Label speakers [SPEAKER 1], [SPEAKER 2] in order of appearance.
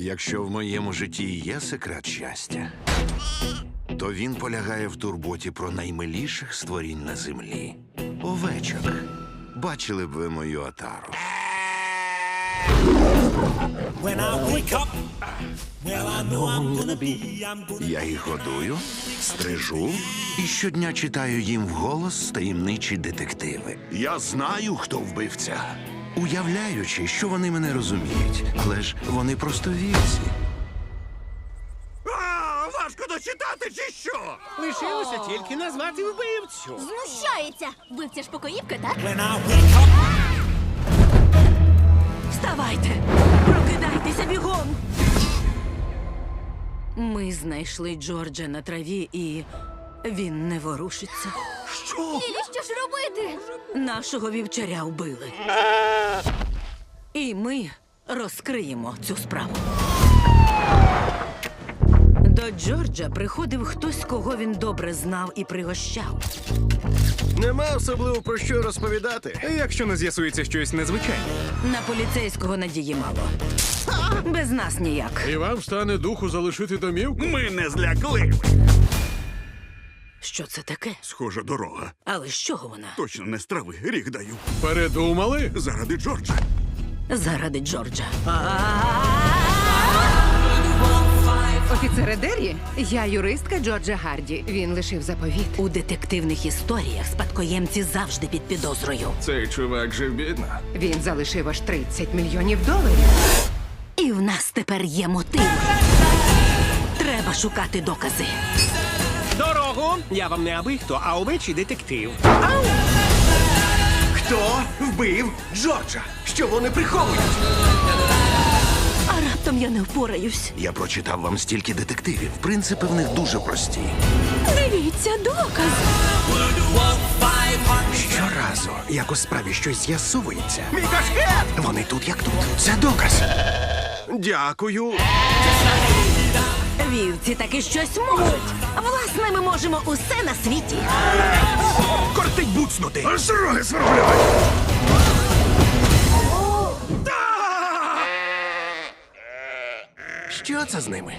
[SPEAKER 1] Якщо в моєму житті є секрет щастя, то він полягає в турботі про наймиліших створінь на землі. Овечок. Бачили б ви мою отару.
[SPEAKER 2] Gonna
[SPEAKER 1] Я їх годую, стрижу і щодня читаю їм вголос таємничі детективи. Я знаю, хто вбивця. Уявляючи, що вони мене розуміють, але ж вони просто вівці. А, важко дочитати чи що?
[SPEAKER 3] Лишилося тільки назвати вбивцю.
[SPEAKER 4] Знущається! Вбивця ж покоївка, так?
[SPEAKER 5] Вставайте! Прокидайтеся бігом! Ми знайшли Джорджа на траві, і він не ворушиться.
[SPEAKER 4] Лілі, що ж робити?
[SPEAKER 5] Нашого вівчаря вбили. І ми розкриємо цю справу. До Джорджа приходив хтось, кого він добре знав і пригощав.
[SPEAKER 3] Нема особливо про що розповідати, якщо не з'ясується щось незвичайне.
[SPEAKER 5] На поліцейського надії мало. Без нас ніяк.
[SPEAKER 6] І вам стане духу залишити домівку?
[SPEAKER 1] Ми не злякли.
[SPEAKER 5] Що це таке?
[SPEAKER 7] Схожа дорога.
[SPEAKER 5] Але з чого вона?
[SPEAKER 7] Точно не з трави. Ріг даю.
[SPEAKER 6] Передумали?
[SPEAKER 7] Заради Джорджа.
[SPEAKER 5] Заради Джорджа.
[SPEAKER 8] Офіцере Деррі, я юристка Джорджа Гарді. Він лишив заповіт.
[SPEAKER 5] У детективних історіях спадкоємці завжди під підозрою.
[SPEAKER 3] Цей чувак жив бідно.
[SPEAKER 8] Він залишив аж 30 мільйонів доларів.
[SPEAKER 5] І в нас тепер є мотиви. Треба шукати докази.
[SPEAKER 3] Дорогу! Я вам не аби хто, а овечий детектив.
[SPEAKER 9] Хто вбив Джорджа? Що вони приховують?
[SPEAKER 5] А раптом я не впораюсь.
[SPEAKER 1] Я прочитав вам стільки детективів. Принципи в них дуже прості.
[SPEAKER 5] Дивіться, доказ.
[SPEAKER 9] Щоразу, як у справі щось з'ясовується. Мій кашкет! Вони тут як тут. Це доказ.
[SPEAKER 1] Дякую.
[SPEAKER 5] Вівці таки щось можуть. Власне, ми можемо усе на світі.
[SPEAKER 9] Кортить буцнути.
[SPEAKER 1] Аж роги сверблять.
[SPEAKER 9] Що це з ними?